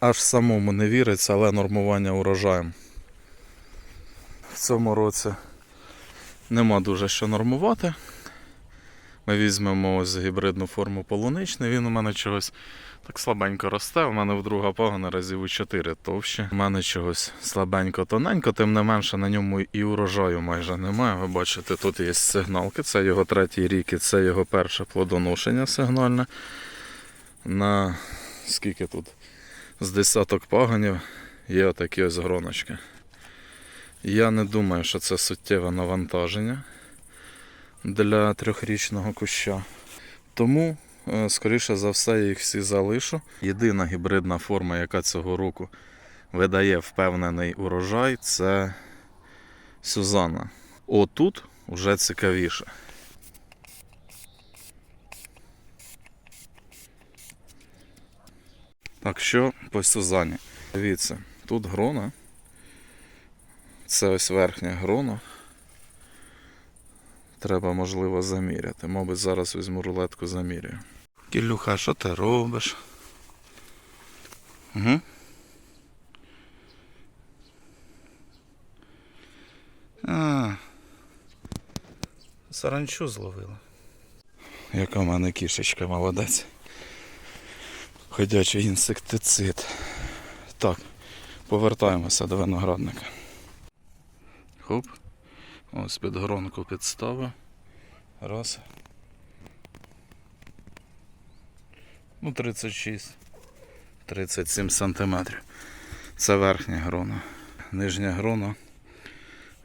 аж самому не віриться, але нормування урожаєм. В цьому році нема дуже що нормувати. Ми візьмемо ось гібридну форму полуничний. Він у мене чогось так слабенько росте. У мене вдруга пагона разів у 4 товще. У мене чогось слабенько тоненько, тим не менше на ньому і урожаю майже немає. Ви бачите, тут є сигналки. Це його третій рік і це його перше плодоношення сигнальне. На скільки тут? З десяток пагонів є отакі ось гроночки. Я не думаю, що це суттєве навантаження для трьохрічного куща. Тому, е, скоріше за все, я їх всі залишу. Єдина гібридна форма, яка цього року видає впевнений урожай, це Сюзанна. Отут вже цікавіше. Так що по Сюзані. Дивіться, тут грона. Це ось верхня грона. Треба, можливо, заміряти. Мабуть, зараз візьму рулетку заміряю. Кілюха, що ти робиш? Угу. А, саранчу зловила. Яка в мене кішечка молодець. Ходячий інсектицид. Так, повертаємося до виноградника. Хоп. Ось під гронку підставив. Раз. Ну, 36. 37 сантиметрів. Це верхня грона. Нижня грона.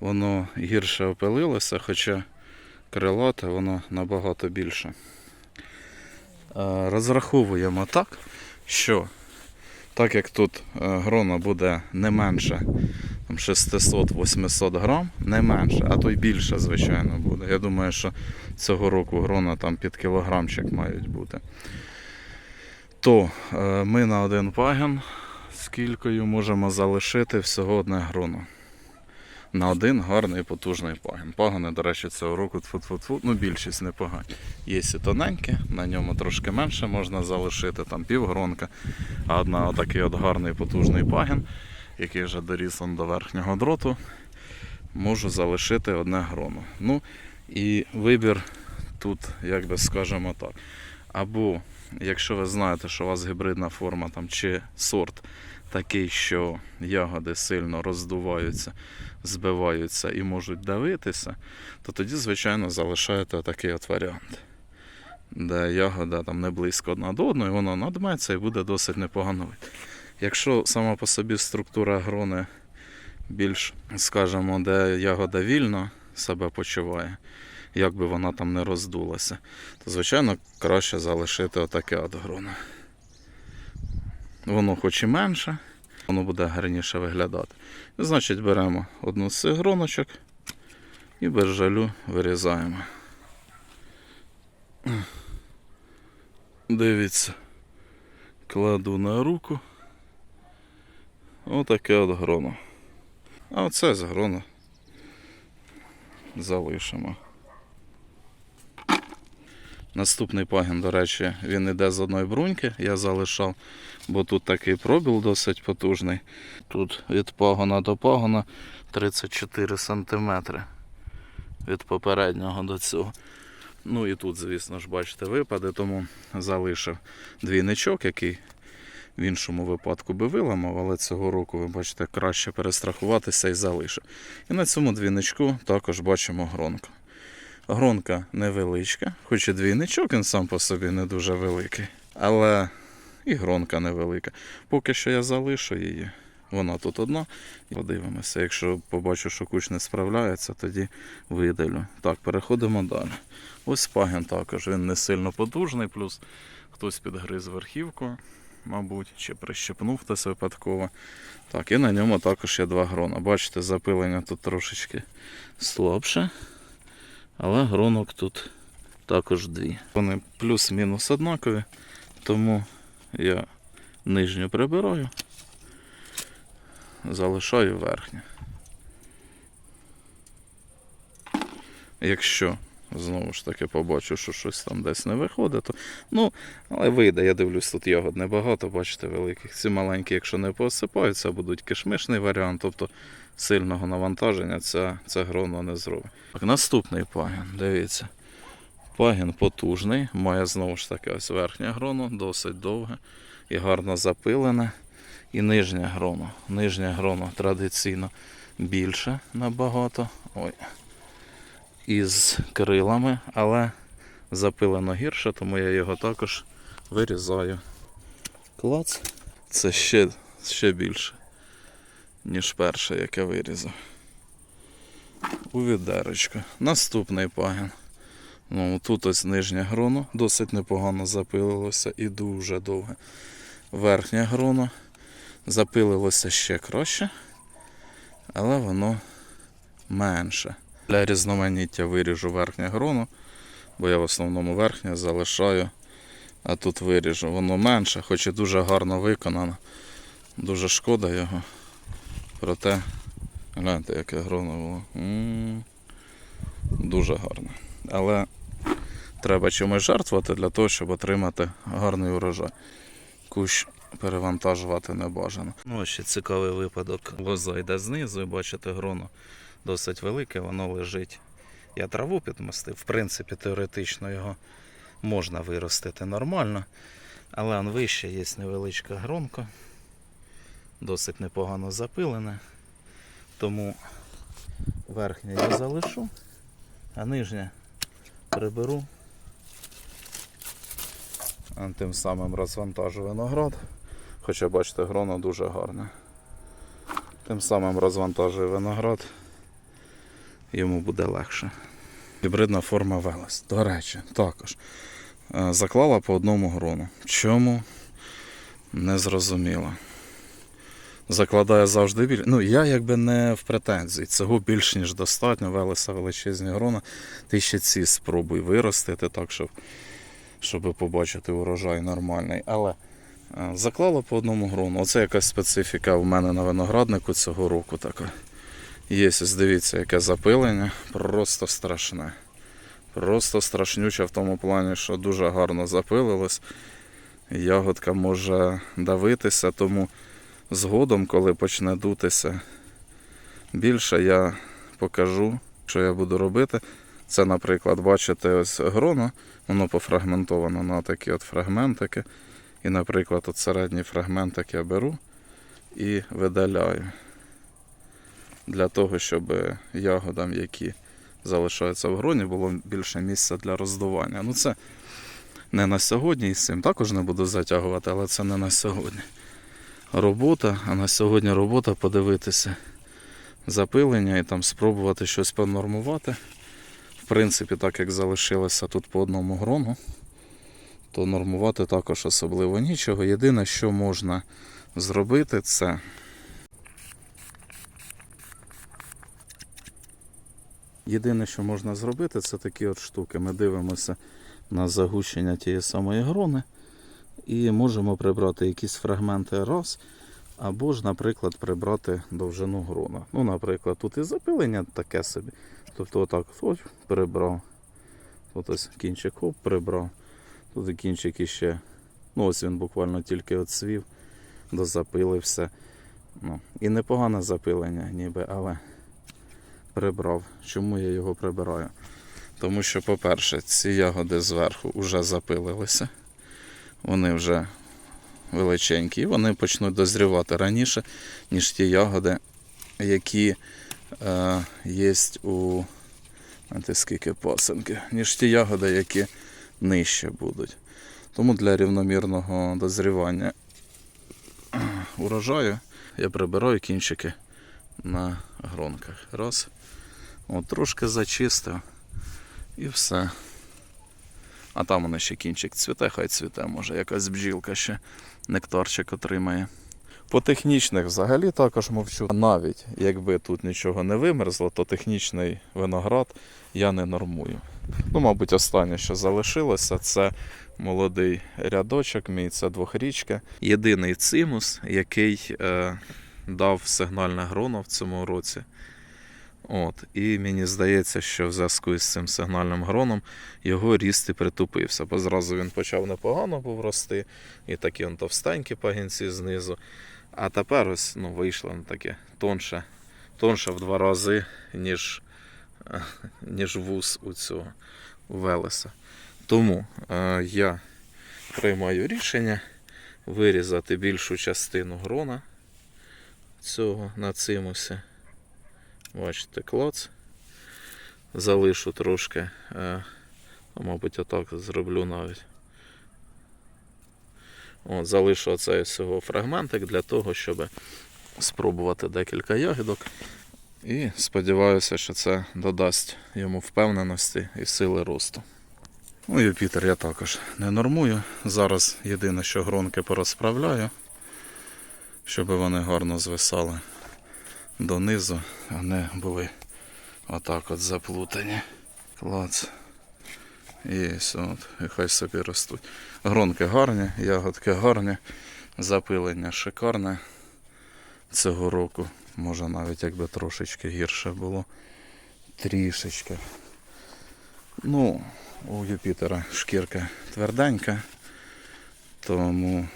Воно гірше опилилося, хоча крилате воно набагато більше. Е, Розраховуємо так, що так як тут е, грона буде не менше 600-800 грам, не менше, а то й більше, звичайно, буде. Я думаю, що цього року грона там під кілограмчик мають бути. То е, ми на один пагін з можемо залишити всього одне гроно. На один гарний потужний пагін. Пагони, до речі, цього року тфу-тфу-тфу, ну більшість непогані. Є і тоненькі, на ньому трошки менше можна залишити, там півгронка, а одна отакий от гарний потужний пагін який вже доріс до верхнього дроту, можу залишити одне гроно. Ну і вибір тут, як би скажемо так. Або якщо ви знаєте, що у вас гібридна форма там, чи сорт такий, що ягоди сильно роздуваються, збиваються і можуть давитися, то тоді, звичайно, залишаєте такий от варіант. Де ягода там не близько одна до одної, вона надметься і буде досить непогано. Якщо сама по собі структура грони більш, скажімо, де ягода вільно себе почуває, як би вона там не роздулася, то звичайно краще залишити отаке от гроно. Воно хоч і менше, воно буде гарніше виглядати. Значить, беремо одну з цих гроночок і без жалю вирізаємо. Дивіться, кладу на руку. Отаке от гроно. А оце з гроно залишимо. Наступний пагін, до речі, він йде з одної бруньки, я залишав, бо тут такий пробіл досить потужний. Тут від пагона до пагона 34 см від попереднього до цього. Ну і тут, звісно ж, бачите, випади, тому залишив двійничок, який в іншому випадку би виламав, але цього року, ви бачите, краще перестрахуватися і залишив. І на цьому двійничку також бачимо гронку. Гронка невеличка, хоч і двійничок, він сам по собі не дуже великий. Але і гронка невелика. Поки що я залишу її. Вона тут одна. Подивимося. Якщо побачу, що куч не справляється, тоді видалю. Так, переходимо далі. Ось пагін також. Він не сильно потужний, плюс хтось підгриз верхівку мабуть, чи прищепнув хтось випадково. Так, і на ньому також є два грона. Бачите, запилення тут трошечки слабше, але гронок тут також дві. Вони плюс-мінус однакові, тому я нижню прибираю, залишаю верхню. Якщо знову ж таки побачу, що щось там десь не виходить. То... Ну, але вийде, я дивлюсь, тут ягод небагато, бачите, великих. Ці маленькі, якщо не посипаються, будуть кишмишний варіант, тобто сильного навантаження ця, це гроно не зробить. Так, наступний пагін, дивіться. Пагін потужний, має знову ж таки ось верхнє гроно, досить довге і гарно запилене. І нижнє гроно. Нижнє гроно традиційно більше набагато. Ой. Із крилами, але запилено гірше, тому я його також вирізаю. Клац. Це ще, ще більше, ніж перше, яке вирізав. У відерочку. Наступний пагін. Ну, тут ось нижнє гроно досить непогано запилилося і дуже довге. Верхнє гроно запилилося ще краще, але воно менше. Для різноманіття виріжу верхнє гроно, бо я в основному верхнє залишаю, а тут виріжу. Воно менше, хоч і дуже гарно виконано. Дуже шкода його. Проте, гляньте, яке гроно було. Дуже гарно. Але треба чимось жертвувати для того, щоб отримати гарний урожай. Кущ перевантажувати не бажано. Ну, ще цікавий випадок. Лоза йде знизу, і бачите, гроно досить велике, воно лежить. Я траву підмостив. В принципі, теоретично його можна виростити нормально. Але он вище є невеличка гронка. Досить непогано запилене. Тому верхнє я залишу, а нижнє приберу. Тим самим розвантажу виноград. Хоча бачите, гроно дуже гарне. Тим самим розвантажую виноград, йому буде легше. Гібридна форма Велес. До речі, також е, заклала по одному грону. Чому? Не зрозуміло. Закладає завжди більше. Ну, я якби не в претензії. Цього більш ніж достатньо. Велеса величезні грона. Ти ще ці спробуй виростити так, щоб, щоб побачити урожай нормальний. Але е, заклала по одному грону. Оце якась специфіка в мене на винограднику цього року така. Є, ось дивіться, яке запилення. Просто страшне. Просто страшнюче в тому плані, що дуже гарно запилилось. Ягодка може давитися, тому згодом, коли почне дутися більше, я покажу, що я буду робити. Це, наприклад, бачите, ось гроно, воно пофрагментовано на такі от фрагментики. І, наприклад, от середній фрагментик я беру і видаляю. Для того, щоб ягодам, які залишаються в гроні, було більше місця для роздування. Ну це не на сьогодні і з цим також не буду затягувати, але це не на сьогодні. Робота, а на сьогодні робота подивитися запилення і там спробувати щось понормувати. В принципі, так як залишилося тут по одному грону, то нормувати також особливо нічого. Єдине, що можна зробити, це Єдине, що можна зробити, це такі от штуки. Ми дивимося на загущення тієї самої грони і можемо прибрати якісь фрагменти раз, або ж, наприклад, прибрати довжину грона. Ну, наприклад, тут і запилення таке собі. Тобто отак ось прибрав. Тут ось кінчик хоп, прибрав. Тут і кінчик іще. Ну, ось він буквально тільки отсвів, дозапилився. Ну, і непогане запилення, ніби, але прибрав. Чому я його прибираю? Тому що, по-перше, ці ягоди зверху вже запилилися. Вони вже величенькі, і вони почнуть дозрівати раніше, ніж ті ягоди, які е, є у скільки пасинки, ніж ті ягоди, які нижче будуть. Тому для рівномірного дозрівання урожаю я прибираю кінчики на гронках. Раз. От, трошки зачистив і все. А там воно ще кінчик цвіте, хай цвіте, може якась бджілка ще нектарчик отримає. По технічних взагалі також мовчу. Навіть якби тут нічого не вимерзло, то технічний виноград я не нормую. Ну, мабуть, останнє, що залишилося, це молодий рядочок, мій це двохрічка. Єдиний цимус, який е, дав сигнальне гроно в цьому році. От, і мені здається, що в зв'язку із цим сигнальним гроном його ріст і притупився, бо зразу він почав непогано був рости, і такі он товстенькі пагінці знизу. А тепер ось ну, вийшло ну, таке тонше, тонше в два рази, ніж, е, ніж вус у цього у Велеса. Тому е, я приймаю рішення вирізати більшу частину грона цього на цимусі. Бачите, клац. Залишу трошки, е, мабуть, отак зроблю навіть. От, залишу оцей всього фрагментик для того, щоб спробувати декілька ягідок. І сподіваюся, що це додасть йому впевненості і сили росту. Ну, Юпітер я також не нормую. Зараз єдине, що гронки порозправляю, щоб вони гарно звисали донизу, а не були отак от заплутані. Клац. І все, от, хай собі ростуть. Гронки гарні, ягодки гарні, запилення шикарне цього року. Може навіть якби трошечки гірше було. Трішечки. Ну, у Юпітера шкірка тверденька, тому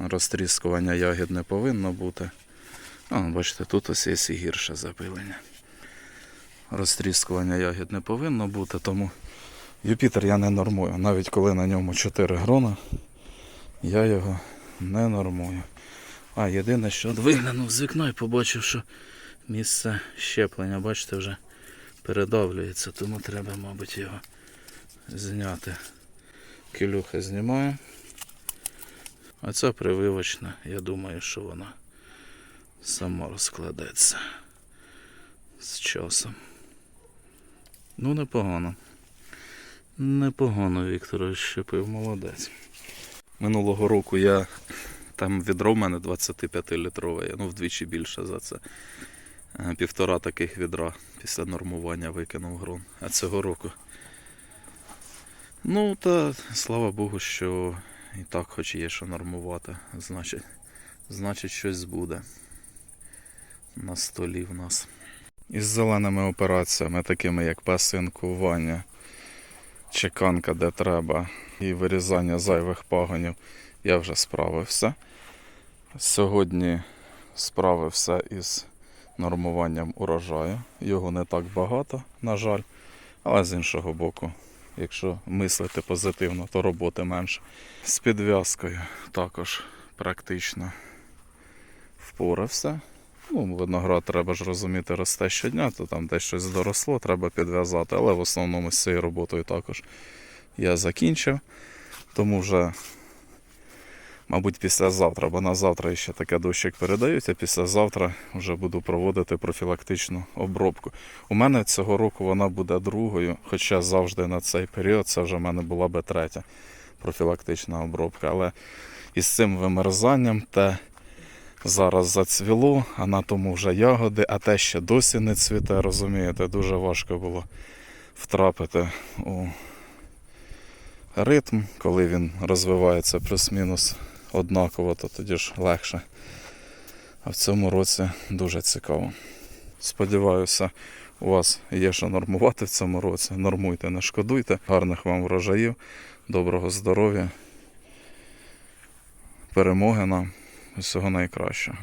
розтріскування ягід не повинно бути. А, бачите, тут ось є і гірше запилення. Розтріскування ягід не повинно бути, тому Юпітер я не нормую. Навіть коли на ньому 4 грона, я його не нормую. А, єдине, що виглянув з вікна і побачив, що місце щеплення, бачите, вже передавлюється, тому треба, мабуть, його зняти. Кілюха знімаю. А ця прививочна, я думаю, що вона сама розкладеться з часом. Ну, непогано. Непогано Віктор щепив, молодець. Минулого року я там відро в мене 25-літрове, ну вдвічі більше за це. Е, Півтора таких відра після нормування викинув грон. А цього року. Ну, та слава Богу, що і так хоч є що нормувати. Значить, значить щось буде на столі в нас. Із зеленими операціями, такими як пасинкування, чеканка, де треба, і вирізання зайвих пагонів, я вже справився. Сьогодні справився із нормуванням урожаю. Його не так багато, на жаль. Але з іншого боку, якщо мислити позитивно, то роботи менше. З підв'язкою також практично впорався. Ну, виноград треба ж розуміти, росте щодня, то там десь щось доросло, треба підв'язати. Але в основному з цією роботою також я закінчив. Тому вже, мабуть, післязавтра, бо на завтра ще таке дощик передають, а післязавтра вже буду проводити профілактичну обробку. У мене цього року вона буде другою, хоча завжди на цей період це вже в мене була би третя профілактична обробка. Але із цим вимерзанням те зараз зацвіло, а на тому вже ягоди, а те ще досі не цвіте, розумієте, дуже важко було втрапити у ритм, коли він розвивається плюс-мінус однаково, то тоді ж легше. А в цьому році дуже цікаво. Сподіваюся, у вас є що нормувати в цьому році. Нормуйте, не шкодуйте. Гарних вам врожаїв, доброго здоров'я, перемоги нам, всього найкращого.